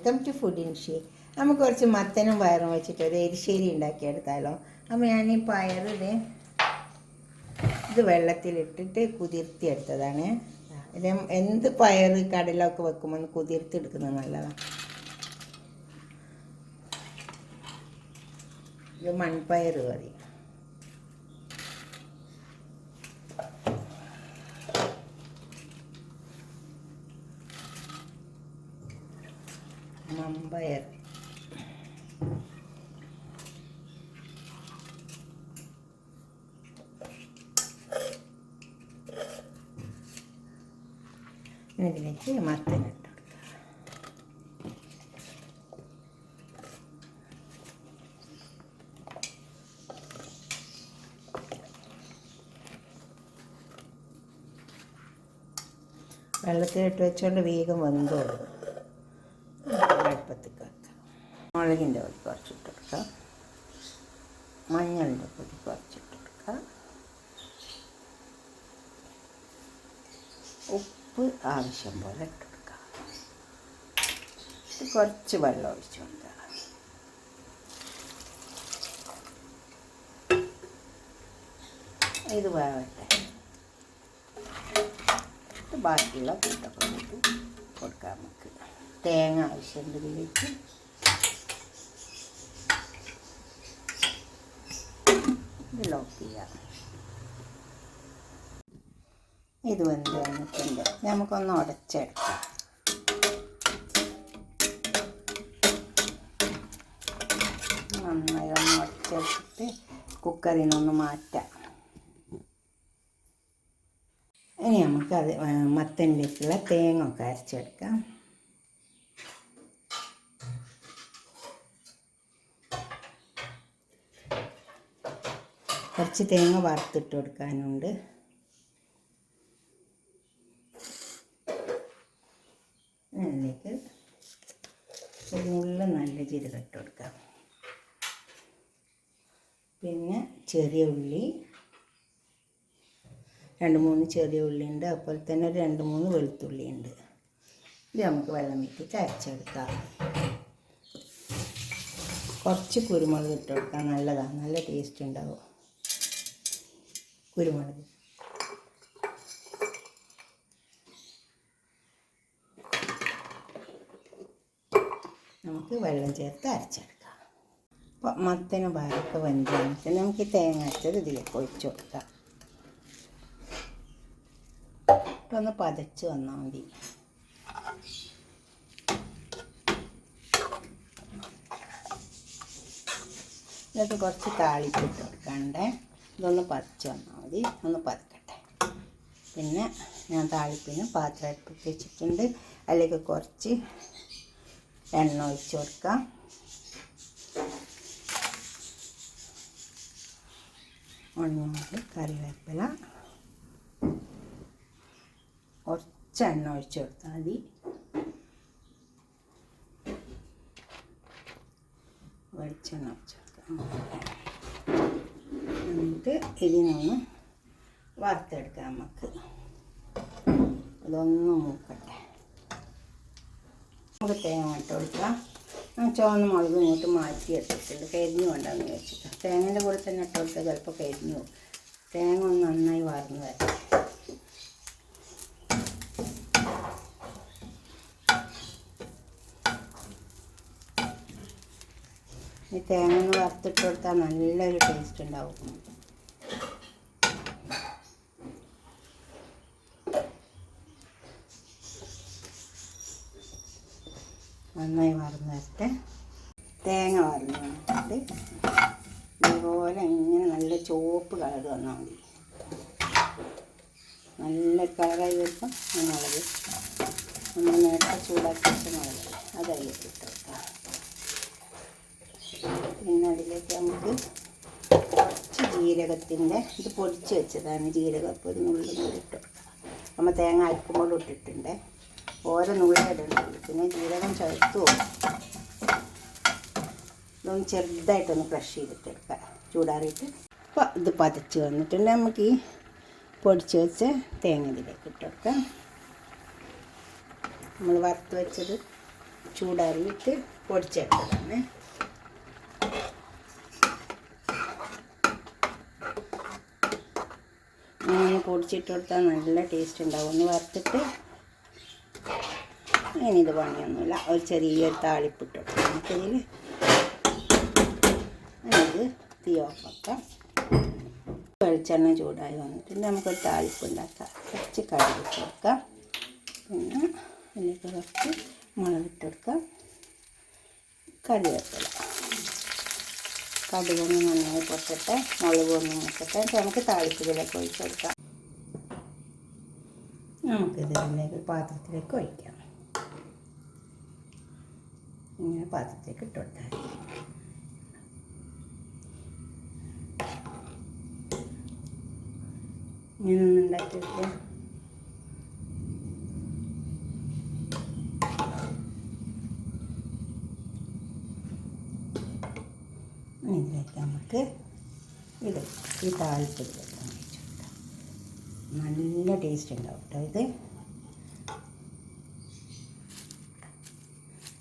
Welcome to food she നമുക്ക് കുറച്ച് മത്തനും പയറും വെച്ചിട്ട് ഒരു എരിശ്ശേരി ഉണ്ടാക്കിയെടുത്താലോ. അപ്പോൾ ഞാൻ ഈ പയറിന് ഇത് വെള്ളത്തിലിട്ടിട്ട് കുതിർത്തിയെടുത്തതാണ്. ഇത് എന്ത് പയർ കടലൊക്കെ വെക്കുമ്പോൾ ഒന്ന് കുതിർത്തെടുക്കുന്നത് നല്ലതാണ് ഇത് മൺപയർ കറി. മമ്പയർ ഇതിലേക്ക് മത്തൻ ഇട്ട് വെള്ളത്തിലിട്ട് വെച്ചുകൊണ്ട് വേഗം വെന്തോളും അടുപ്പത്തേക്ക് വെക്കാം മുളകിന്റെ പൊടി കുറച്ചിട്ട് കൊടുക്കാം മഞ്ഞളിന്റെ പൊടി കുറച്ചിട്ട് കൊടുക്കാം ഉപ്പ് ആവശ്യം പോലെ ഇട്ട് കൊടുക്കാം കുറച്ച് വെള്ളം ഒഴിച്ച് കൊടുക്കാം ഇത് വേവട്ടെ. ബാക്കിയുള്ള കൂട്ടൊക്കെ കൂട്ടി കൊടുക്കാം നമുക്ക്. തേങ്ങ ആവശ്യമുണ്ട് ഇതിലേക്ക് ഇത് ലോക്ക് ചെയ്യാം. ഇത് വെന്ത് വന്നിട്ടുണ്ട്. നമുക്കൊന്ന് ഉടച്ചെടുക്കാം. നന്നായി ഒന്ന് ഉടച്ചെടുത്തിട്ട് കുക്കറിൽ നിന്നൊന്ന് മാറ്റാം. ഇനി നമുക്കത് മത്തനിലേക്കുള്ള തേങ്ങ ഒക്കെ അരച്ചെടുക്കാം. കുറച്ച് തേങ്ങ വറുത്തിട്ട് കൊടുക്കാനുണ്ട്. ഒരു നുള്ള നല്ല ജീരകം ഇട്ട് കൊടുക്കാം. പിന്നെ ചെറിയ ഉള്ളി രണ്ട് മൂന്ന് ചെറിയ ഉള്ളി ഉണ്ട് അതുപോലെ തന്നെ ഒരു രണ്ട് മൂന്ന് വെളുത്തുള്ളി ഉണ്ട് ഇത് നമുക്ക് വെള്ളം വെട്ടിട്ട് അരച്ചെടുക്കാം കുറച്ച് കുരുമുളക് ഇട്ട് കൊടുക്കാം നല്ലതാണ്. നല്ല ടേസ്റ്റ് ഉണ്ടാവും. കുരുമുളക്. നമുക്ക് വെള്ളം ചേർത്ത് അരച്ചെടുക്കാം. അപ്പോൾ മത്തന് പാലൊക്കെ വെന്ത് വന്നിട്ട് നമുക്ക് ഈ തേങ്ങ അരച്ചത് ഇതിലേക്ക് ഒഴിച്ചു കൊടുക്കാം. ഒന്ന് പതച്ച് വന്നാൽ മതി. എന്നിട്ട് കുറച്ച് താളിപ്പിട്ട് കൊടുക്കണ്ടേ? ഇതൊന്ന് പതച്ച് വന്നാൽ മതി. ഒന്ന് പതക്കട്ടെ പിന്നെ ഞാൻ താളിപ്പിന് പാത്രം അടുപ്പിച്ച് വെച്ചിട്ടുണ്ട്. അതിലേക്ക് കുറച്ച് എണ്ണ ഒഴിച്ച് കൊടുക്കാം. ഉണങ്ങി കറിവേപ്പില. കുറച്ച് എണ്ണ ഒഴിച്ച് കൊടുത്താൽ മതി. വെളിച്ചെണ്ണ ഒഴിച്ച് കൊടുക്കാം. എന്നിട്ട് ഇതിനൊന്ന് വറുത്തെടുക്കാം നമുക്ക്. ഇതൊന്ന് മൂക്കട്ടെ. നമുക്ക് തേങ്ങ ഇട്ട് കൊടുക്കാം. ചുവന്ന മുളക് ഇങ്ങോട്ട് മാറ്റി എടുത്തിട്ടുണ്ട് കരിഞ്ഞു കൊണ്ടാന്ന് വെച്ചിട്ട്. തേങ്ങേന്റെ കൂടെ തന്നെ ഇട്ട് കൊടുത്താൽ ചിലപ്പോൾ കരിഞ്ഞു പോകും. തേങ്ങ ഒന്ന് നന്നായി വറന്ന് വരട്ടെ. ഈ തേങ്ങ ഒന്ന് വറുത്തിട്ട് കൊടുത്താൽ നല്ലൊരു ടേസ്റ്റ് ഉണ്ടാവും. നന്നായി വറന്ന് വരട്ടെ. തേങ്ങ വറന്ന് വന്നിട്ട് ഇതുപോലെ ഇങ്ങനെ നല്ല ചുവപ്പ് കളർ വന്നാൽ മതി. നല്ല കളറായി വരുമ്പം നമ്മളത് നമ്മൾ നേരത്തെ ചൂടാക്കി വെച്ച മുളക് അതതിലേക്ക് ഇട്ട് വെക്കാം പിന്നെ അതിലേക്ക് നമുക്ക് കുറച്ച് ജീരകത്തിന്റെ ഇത് പൊടിച്ച് വെച്ചതാണ് ജീരകം ഒരു നുള്ളി കൂടി ഇട്ട് നമ്മൾ തേങ്ങ അരക്കുമ്പോൾ ഇട്ടിട്ടുണ്ട്. ഓരോ നൂലായിട്ടുണ്ട് പിന്നെ ജീരകം ചേർത്ത് ഇതൊന്ന് ചെറുതായിട്ടൊന്ന് ക്രഷ് ചെയ്തിട്ടെടുക്കുക ചൂടാറിയിട്ട്. അപ്പോൾ ഇത് പതച്ച് വന്നിട്ടുണ്ട്. നമുക്ക് ഈ പൊടിച്ച് വെച്ച തേങ്ങ ഇതിലേക്ക് ഇട്ട് കൊടുക്കാം. നമ്മൾ വറുത്ത് വെച്ചത് ചൂടാറിയിട്ട് പൊടിച്ചെടുത്തതാണ്. പൊടിച്ചിട്ട് കൊടുത്താൽ നല്ല ടേസ്റ്റ് ഉണ്ടാവും. ഒന്ന് വറുത്തിട്ട് ഇനി ഇത് പണിയൊന്നുമില്ല. ഒരു ചെറിയൊരു താളിപ്പിട്ട്. നമുക്കിതിൽ ഇത് തീ ഓഫാക്കാം വെളിച്ചെണ്ണ ചൂടായി വന്നിട്ടുണ്ട്. നമുക്കൊരു താളിപ്പ് ഉണ്ടാക്കാം. കുറച്ച് കടുക് ഇട്ട് കൊടുക്കാം. പിന്നെ അതിലേക്ക് കുറച്ച് മുളകിട്ട് കൊടുക്കാം. കറിവേപ്പില. കടുകൊന്ന് നന്നായി പൊട്ടട്ടെ. മുളക് ഒന്ന് നോക്കട്ടെ അപ്പോൾ നമുക്ക് താളിപ്പതിലേക്ക് ഒഴിച്ച് കൊടുക്കാം. നമുക്കിതിലേക്ക് ഒരു പാത്രത്തിലേക്ക് ഒഴിക്കാം. ഇങ്ങനെ പാത്രത്തേക്ക് ഇട്ട് കൊടുത്താൽ മതി. ഇങ്ങനെ ഒന്ന് ഉണ്ടാക്കി വയ്ക്കുക ഇതിലേക്ക് നമുക്ക് ഇത് ഈ താൽപ്പര്യം നല്ല ടേസ്റ്റ് ഉണ്ടാവും കേട്ടോ ഇത്.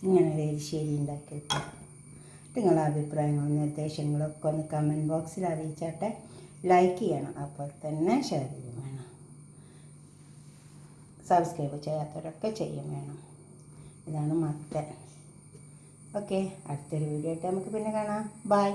ഇങ്ങനെ ഒരു എരിശ്ശേരി ഉണ്ടാക്കിയിട്ട് നിങ്ങളെ അഭിപ്രായങ്ങളും നിർദ്ദേശങ്ങളൊക്കെ ഒന്ന് കമന്റ് ബോക്സിൽ അറിയിച്ചാട്ടെ. ലൈക്ക് ചെയ്യണം. അപ്പോൾ തന്നെ ഷെയർ ചെയ്യും വേണം. സബ്സ്ക്രൈബ് ചെയ്യാത്തവരൊക്കെ ചെയ്യും വേണം. ഇതാണ് മത്തൻ. ഓക്കെ അടുത്തൊരു വീഡിയോ ആയിട്ട് നമുക്ക് പിന്നെ കാണാം. ബൈ